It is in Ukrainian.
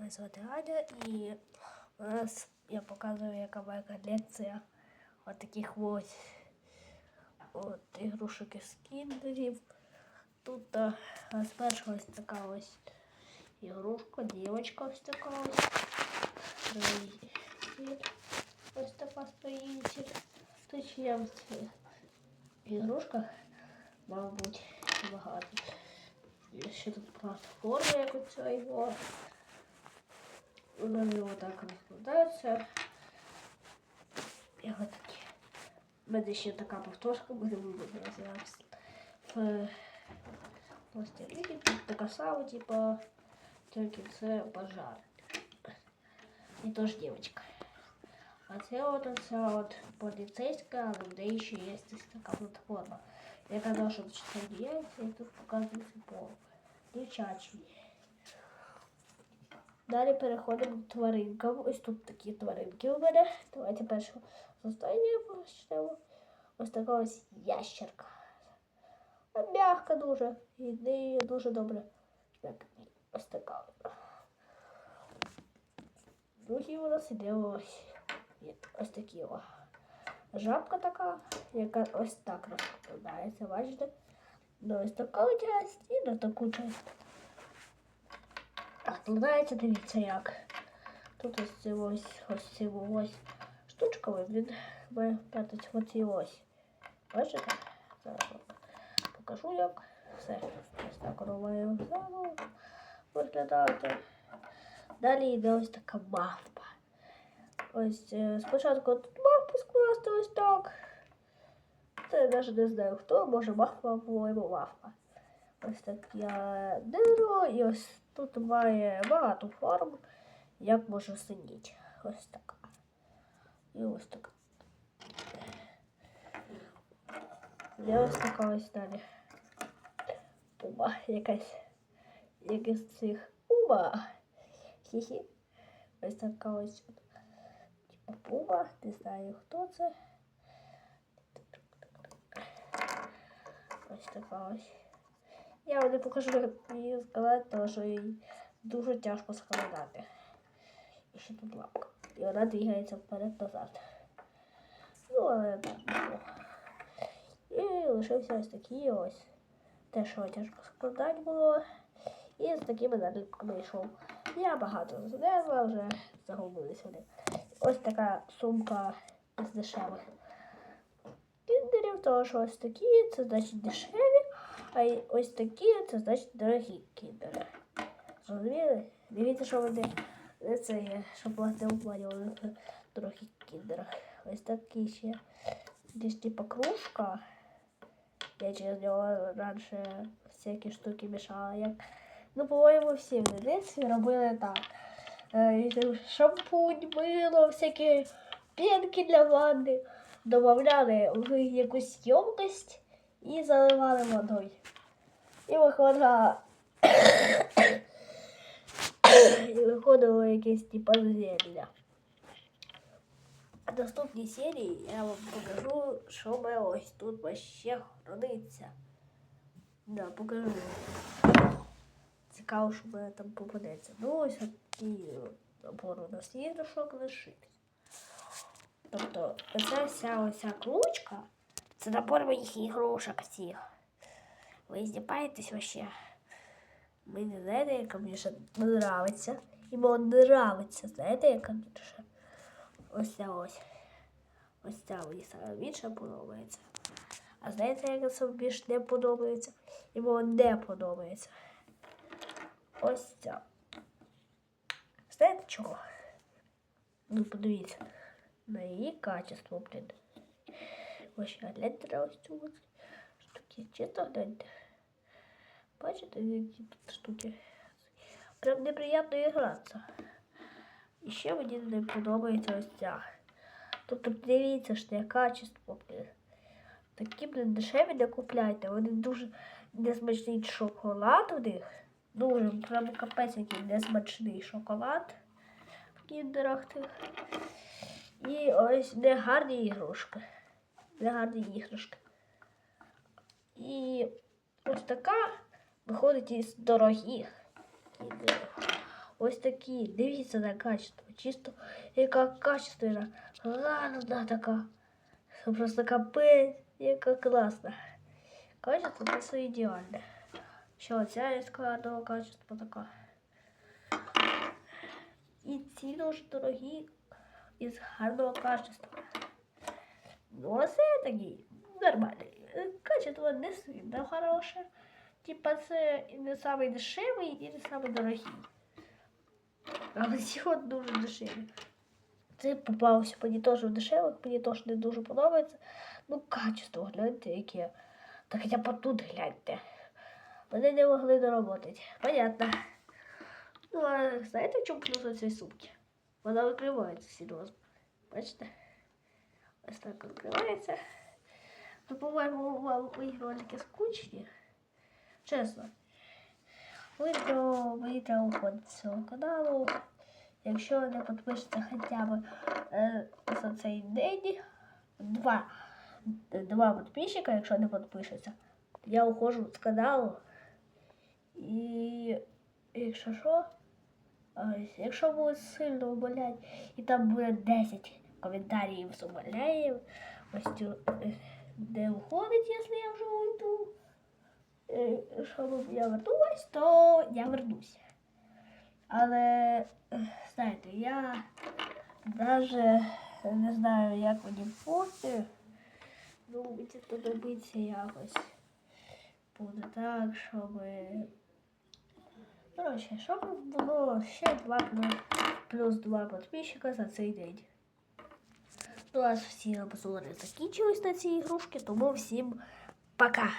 Мене звати Аня і у нас я показую, яка моя колекція от таких ось от ігрушок із кіндерів. Тут а, спершу ось така ось ігрушка, дівчинка ось така ось. Ось така строїтель. Тут ще є ігрушка, мабуть, багато. Ще тут платформа, як у цього. Вони його так розкладаються. І от такі. У мене ще така повторка буде називатися. В пластиліні. Тут така сама, типа, тільки це пожар. І теж дівчинка. А це от оця от поліцейська, але в неї ще є ось така платформа. Я казав, що це діється, і тут показується по дівчачій. Далі переходимо до тваринкам. Ось тут такі тваринки у мене. Давайте першу з почнемо. Ось така ось ящерка. М'яка дуже. І з нею дуже добре. Ось така. Другий у нас іде ось. Ось такі о. Жабка така, яка ось так розкладається, бачите? На ось таку часть і на таку часть. Складається, дивіться як. Тут ось це ось ось це ось має п'ятить оці ось. Бачите? Зараз покажу як. Все. Ось так має заново виглядати. Далі йде ось така мавпа. Ось е, спочатку тут мавпу скласти ось так. Це я навіть не знаю хто, може мавпа, по-моєму мавпа. Ось таке дерево, і ось тут має багато форм, як може сидіти. Ось така. І ось така. І ось така ось далі. Пума якась. Якась цих пума. Хі-хі. Ось така ось. Типа пума. Не знаю хто це. Ось така ось. Я вам не покажу, її складати, тому що їй дуже тяжко складати. І ще тут лапка. І вона двигається вперед-назад. Ну, але так. І лишився ось такий ось. Те, що тяжко складати було. І з такими надліпками йшов. Я багато знесла, вже загубилися вони. Ось така сумка з дешевих кіндерів, тому що ось такі, це значить дешеві. А ось такі, це значить дорогі кіндери. Зрозуміли? Дивіться, що вони не це є, щоб не обманювали в дорогих кіндерах. Ось такі ще. Десь типа кружка. Я через нього раніше всякі штуки мішала. Як... Ну, по-моєму, всі в дитинстві робили так. Е, Шампунь, мило, всякі пінки для ванни. Добавляли в якусь ємкость і заливали водою. І виходила і виходило якесь типа зілля. В наступній серії я вам покажу, що ми ось тут ще храниться. Да, покажу. Цікаво, що в мене там попадеться. Ну, ось такий набор у нас іграшок лишився. Тобто, оця вся оця кружка, це набор моїх ігрушок всіх. Ви здіпаєтесь вообще? Мені знаєте, яка мені ще нравиться. Мені нравиться, знаєте, яка мені ще? Ось ця ось. Ось ця мені саме більше подобається. А знаєте, яка саме більше не подобається? Мені не подобається. Ось ця. Знаєте чого? Ну, подивіться. На її качество, блін. Ось на ось цю ось штуки. Чисто гляньте. Бачите, які тут штуки? Прям неприємно гратися. І ще мені не подобається ось ця. Тобто дивіться, що є качество. Такі, блін, дешеві не купляйте. Вони дуже несмачний шоколад у них. Дуже прям капець який несмачний шоколад в кіндерах тих. І ось негарні ігрушки. Негарні іграшки. І ось така виходить із дорогих кіндерів. ось такі. Дивіться на качество. Чисто яка качественна, гарна така. Це просто капець, яка класна. Качество це все ідеальне. Що ця із гарного качества така. І ці дуже дорогі із гарного качества. Ну, а це такий нормальний. Е, Качество не сильно хороше. Типа це не самий дешевий, і не самий дорогий. Але ці дуже дешеві. Це попався мені теж в дешевих, мені теж не дуже подобається. Ну, качество, гляньте, яке. Та хоча б тут гляньте. Вони не могли доработати. Понятно. Ну, а знаєте, в чому плюс цієї сумки? Вона викривається серйозно. Бачите? Ось так відкривається. Ну, по-моєму, вам мої ролики скучні. Чесно. Ви то мені треба з цього каналу. Якщо не підпишеться хоча б е, за цей день, два, два підписчика, якщо не підпишеться, я уходжу з каналу. І якщо що, якщо буде сильно умолять, і там буде 10 коментарів з умоляєм, ось цю, е, де уходить, якщо я вже уйду. Е, Щоб я вернулась, то я вернусь. Але, е, знаєте, я навіть не знаю, як мені бути. Ну, мені подобається якось. Буде так, щоб. Коротше, щоб було ще два плюс, два підписчика за цей день. Ну, нас всі обзори закінчились на цій ігрушки, тому всім пока!